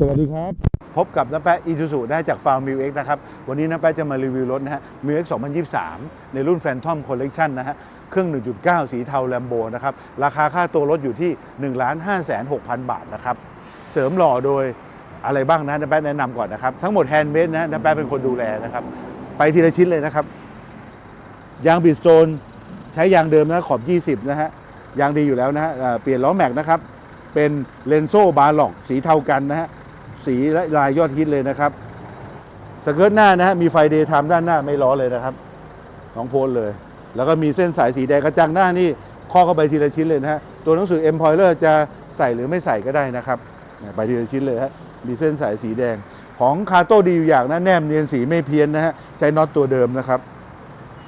สวัสดีครับ พบกับน้าแป๊ะอีซูซูได้จากฟาร์มมิวเอ็กนะครับ วันนี้น้าแป๊ะจะมารีวิวรถนะฮะมิวเอ็ก2023 ในรุ่นแฟนทอมคอลเลกชันนะฮะ เครื่อง 1.9 สีเทาแลมโบนะครับ ราคาค่าตัวรถอยู่ที่ 1 5 6 0 0 0 บาทนะครับ เสริมหล่อโดยอะไรบ้างนะน้าแป๊ะแนะนำก่อนนะครับ ทั้งหมดแฮนด์เมดนะฮะน้าแป๊ะเป็นคนดูแลนะครับ ไปทีละชิ้นเลยนะครับ ยางบิดสโตนใช้ยางเดิมนะขอบ 20 นะฮะ ยางดีอยู่แล้วนะฮะเอ่อเปลี่ยนล้อแม็กนะครับ เป็นเลนโซ่บาร์ล็อกสีเทากันนะฮะ สีและลายยอดฮิตเลยนะครับสเกิร์ตหน้านะฮะมีไฟเดย์ไทม์ด้านหน้าไม่ล้อเลยนะครับน้องโพลเลย แล้วก็มีเส้นสายสีแดงกระจังหน้านี่ข้อเข้าไปทีละชิ้นเลยนะฮะตัวหนังสือ e m p o i l e r จะใส่หรือไม่ใส่ก็ได้นะครับไปทีละชิ้นเลยฮะมีเส้นสายสีแดง ของคาโต้ดีอย่างนะแนมเนียนสีไม่เพี้ยนนะฮะใช้น็อตตัวเดิมนะครับ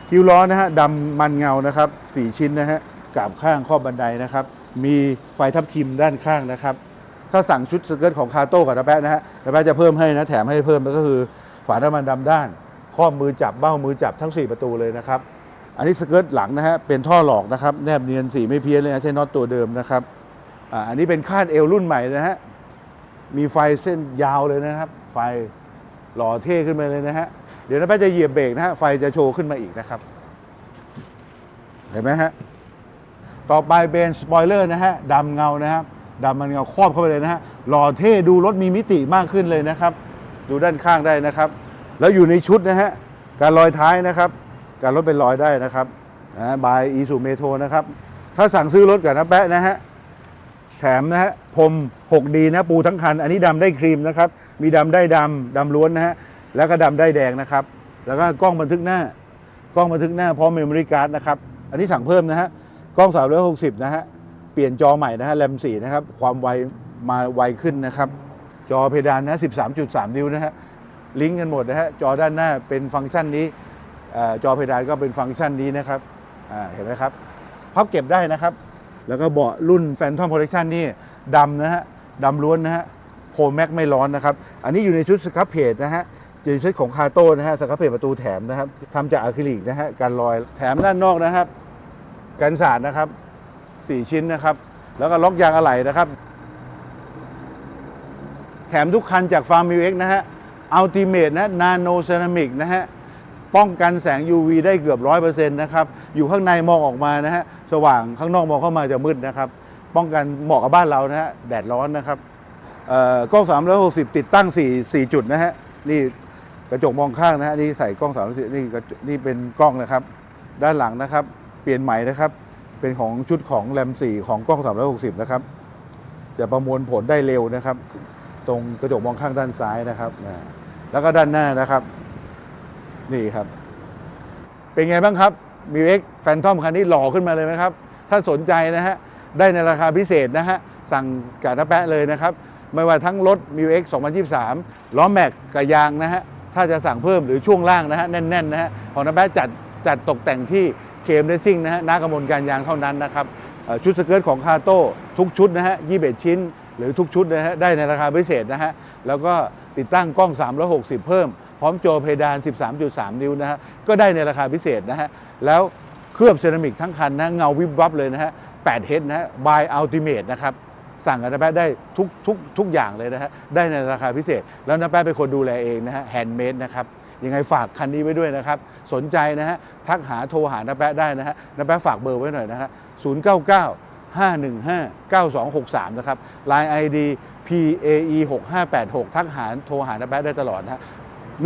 คิ้วล้อนะฮะดำมันเงานะครับสี่ชิ้นนะฮะกาบข้างข้อบบันไดนะครับ มีไฟทับทิมด้านข้างนะครับ ถ้าสั่งชุดสเกิร์ตของคาโต้กับนะแปะนะฮะนะแปะจะเพิ่มให้นะแถมให้เพิ่มแล้วก็คือฝาน้ำมันดำด้าน ข้อมือจับเบ้ามือจับทั้ง 4 ประตูเลยนะครับ อันนี้สเกิร์ตหลังนะฮะเป็นท่อหลอกนะครับแนบเนียนสีไม่เพี้ยนเลยนะใช้น็อตตัวเดิมนะครับอ่าอันนี้เป็นคาดเอวรุ่นใหม่นะฮะมีไฟเส้นยาวเลยนะครับ ไฟหล่อเท่ขึ้นมาเลยนะฮะเดี๋ยวนะแปะจะเหยียบเบรกนะฮะไฟจะโชว์ขึ้นมาอีกนะครับ เห็นไหมฮะต่อไปเป็นสปอยเลอร์นะฮะดำเงานะครับ ดำมันเงาครอบเข้าไปเลยนะฮะหล่อเท่ดูรถมีมิติมากขึ้นเลยนะครับ ดูด้านข้างได้นะครับ แล้วอยู่ในชุดนะฮะการลอยท้ายนะครับ การลดเป็นรอยได้นะครับนะบายอีซูเมโทนะครับ ถ้าสั่งซื้อรถกับนะแปะนะฮะแถมนะฮะพรม 6D นะปูทั้งคัน อันนี้ดำได้ครีมนะครับ มีดำได้ดำดำล้วนนะฮะแล้วก็ดำได้แดงนะครับ แล้วก็กล้องบันทึกหน้ากล้องบันทึกหน้าพร้อมเมมโมรี่การ์ดนะครับ อันนี้สั่งเพิ่มนะฮะกล้อง 360 นะฮะ เปลี่ยนจอใหม่นะฮะแรม4นะครับ ความไวมาไวขึ้นนะครับ จอเพดานนะ 13.3 นิ้วนะฮะ ลิงก์กันหมดนะฮะ จอด้านหน้าเป็นฟังก์ชันนี้จอเพดานก็เป็นฟังก์ชันนี้นะครับเห็นไหมครับ พับเก็บได้นะครับ แล้วก็เบาะรุ่น Phantom Protection นี่ดำนะฮะดำล้วนนะฮะโคแม็กไม่ร้อนนะครับ อันนี้อยู่ในชุดสครับเพจนะฮะอยู่ในชุดของคาโต้นะฮะสครับเพจประตูแถมนะครับทำจากอะคริลิกนะฮะการลอยแถมด้านนอกนะครับ กันสาดนะครับ 4 ชิ้นนะครับ แล้วก็ล็อกยางอะไหล่นะครับ แถมทุกคันจากฟาร์มมิวเอ็กนะฮะอัลติเมทนะนาโนเซรามิกนะฮะป้องกันแสง UV ได้เกือบ 100%นะครับ อยู่ข้างในมองออกมานะฮะ สว่างข้างนอกมองเข้ามาจะมืดนะครับ ป้องกันเหมาะกับบ้านเรานะฮะ แดดร้อนนะครับเอ่อกล้อง 360 ติดตั้ง 4 4 จุดนะฮะ นี่กระจกมองข้างนะฮะ นี่ใส่กล้อง 360 นี่กระจกนี่เป็นกล้องนะครับ ด้านหลังนะครับ เปลี่ยนใหม่นะครับ เป็นของชุดของแรม 4 ของกล้อง 360 นะครับ จะประมวลผลได้เร็วนะครับ ตรงกระจกมองข้างด้านซ้ายนะครับแล้วก็ด้านหน้านะครับ นี่ครับ เป็นไงบ้างครับมิวเอ็กแฟนทอมคันนี้หล่อขึ้นมาเลยไหมครับ ถ้าสนใจนะฮะ ได้ในราคาพิเศษนะฮะ สั่งกาดแปะเลยนะครับ ไม่ว่าทั้งรถมิวเอ็ก2023 ล้อแม็กกับยางนะฮะ ถ้าจะสั่งเพิ่มหรือช่วงล่างนะฮะ แน่นๆนะฮะ ของนแปะจัดจัดตกแต่งที่ เคมเรซิ่งนะฮะนากระมวลการยางเท่านั้นนะครับชุดสเกิร์ตของคาโต้ทุกชุดนะฮะ21ชิ้น หรือทุกชุดนะฮะได้ในราคาพิเศษนะฮะแล้วก็ติดตั้งกล้อง 360 เพิ่ม พร้อมจอเพดาน 13.3 นิ้วนะฮะก็ได้ในราคาพิเศษนะฮะแล้วเคลือบเซรามิกทั้งคันนะเงาวิบวับเลยนะฮะ8เฮดนะฮะ by Ultimate นะครับสั่งกับนาแป๊ะได้ทุกทุกทุกอย่างเลยนะฮะได้ในราคาพิเศษ แล้วนาแป๊ะเป็นคนดูแลเองนะฮะแฮนด์เมดนะครับ ยังไงฝากคันนี้ไว้ด้วยนะครับ สนใจนะฮะทักหาโทรหานาแป๊ะได้นะฮะนาแป๊ะฝากเบอร์ไว้หน่อยนะฮะ099 515 9263 นะครับ Line ID PAE 6586 ทักหาโทรหานาแป๊ะได้ตลอดนะฮะ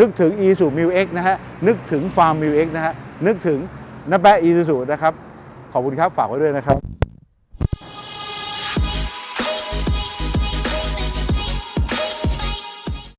นึกถึง e s u m i l x นะฮะ นึกถึง Farm m i l x นะฮะ นึกถึงนาแป๊ะ e s u นะครับ ขอบคุณครับ ฝากไว้ด้วยนะครับ